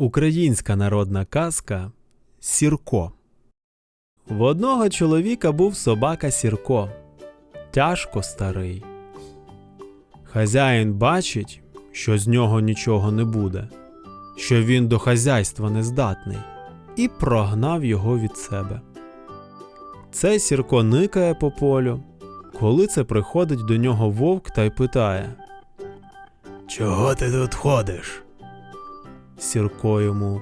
Українська народна казка Сірко. В одного чоловіка був собака Сірко. Тяжко старий. Хазяїн бачить, що з нього нічого не буде, що він до хазяйства не здатний, і прогнав його від себе. Цей Сірко никає по полю, коли це приходить до нього вовк та й питає Чого ти тут ходиш? Сірко йому.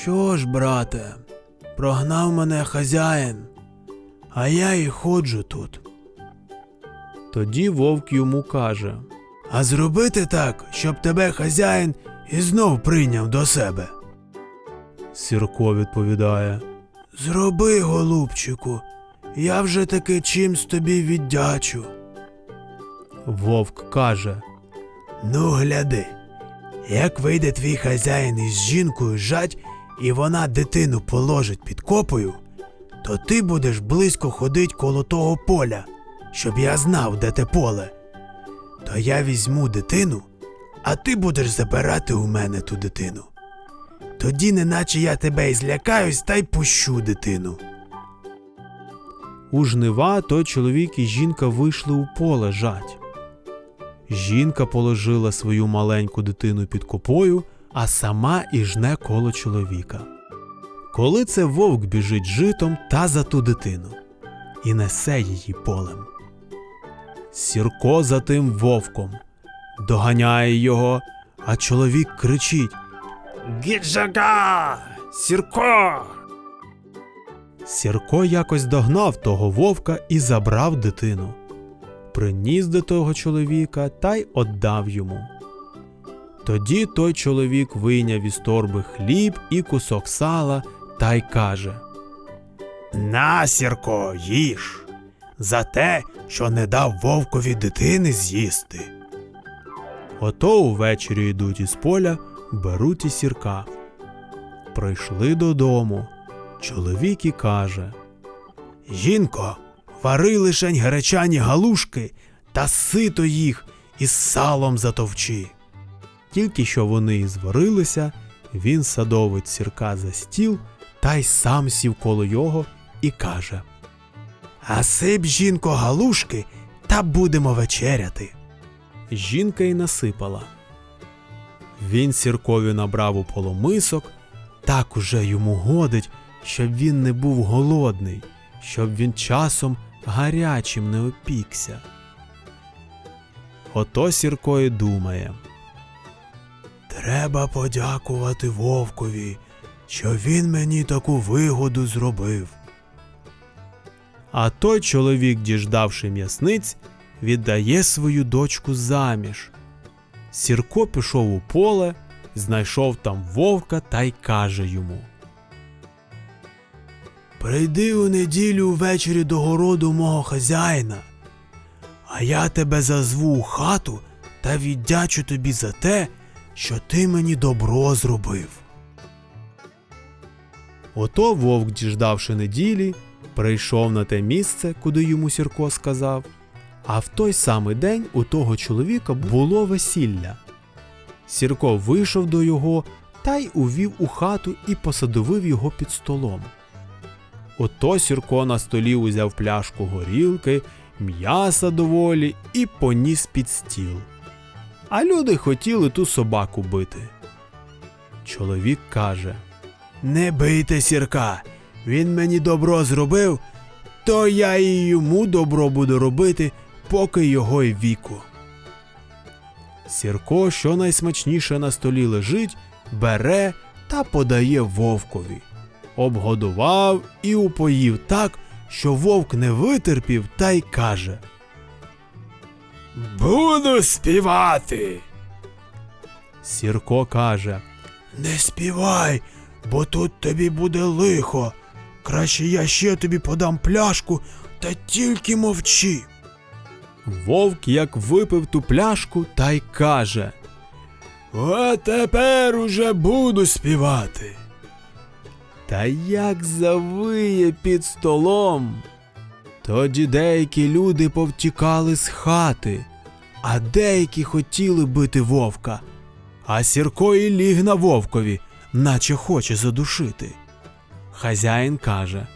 Що ж, брате, прогнав мене хазяїн, а я і ходжу тут. Тоді вовк йому каже А зробити так, щоб тебе хазяїн і знов прийняв до себе. Сірко відповідає Зроби, голубчику, я вже таки чимсь тобі віддячу. Вовк каже Ну, гляди, як вийде твій хазяїн із жінкою жать, і вона дитину положить під копою, то ти будеш близько ходить коло того поля, щоб я знав, де те поле. То я візьму дитину, а ти будеш забирати у мене ту дитину. Тоді, неначе я тебе і злякаюсь та й пущу дитину. У жнива той чоловік і жінка вийшли у поле жать. Жінка положила свою маленьку дитину під копою, а сама і жне коло чоловіка. Коли це вовк біжить житом та за ту дитину і несе її полем. Сірко за тим вовком доганяє його, а чоловік кричить Гіджага! Сірко! Сірко якось догнав того вовка і забрав дитину приніс до того чоловіка та й отдав йому. Тоді той чоловік вийняв із торби хліб і кусок сала та й каже На, Сірко, їж за те, що не дав вовкові дитини з'їсти. Ото увечері йдуть із поля, беруть і сірка. Прийшли додому. Чоловік і каже Жінко, вари лишень гречані галушки та сито їх із салом затовчи. Тільки що вони зварилися, він садовить сірка за стіл та й сам сів коло його і каже А сип, жінко, галушки, та будемо вечеряти. Жінка й насипала. Він сіркові набрав у поломисок, так уже йому годить, щоб він не був голодний, щоб він часом гарячим не опікся. Ото Сірко і думає. Треба подякувати вовкові, що він мені таку вигоду зробив. А той чоловік, діждавши м'ясниць, віддає свою дочку заміж. Сірко пішов у поле, знайшов там вовка та й каже йому. Прийди у неділю ввечері до городу мого хазяїна, а я тебе зазву у хату та віддячу тобі за те, що ти мені добро зробив. Ото вовк, діждавши неділі, прийшов на те місце, куди йому Сірко сказав, а в той самий день у того чоловіка було весілля. Сірко вийшов до його та й увів у хату і посадовив його під столом. Ото Сірко на столі узяв пляшку горілки, м'яса доволі і поніс під стіл. А люди хотіли ту собаку бити. Чоловік каже Не бийте сірка, він мені добро зробив, то я і йому добро буду робити, поки його й віку. Сірко, що найсмачніше на столі лежить, бере та подає вовкові обгодував і упоїв так, що вовк не витерпів та й каже Буду співати. Сірко каже Не співай, бо тут тобі буде лихо. Краще я ще тобі подам пляшку, та тільки мовчи. Вовк як випив ту пляшку та й каже А тепер уже буду співати. Та як завиє під столом. Тоді деякі люди повтікали з хати, а деякі хотіли бити вовка, а Сірко і ліг на вовкові, наче хоче задушити. Хазяїн каже: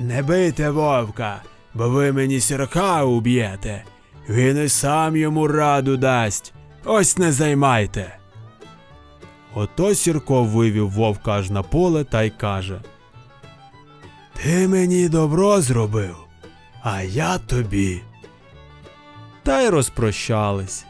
Не бийте вовка, бо ви мені сірка уб'єте. Він і сам йому раду дасть. Ось не займайте. Ото Сірко вивів вовка аж на поле та й каже: Ти мені добро зробив, а я тобі. Та й розпрощались.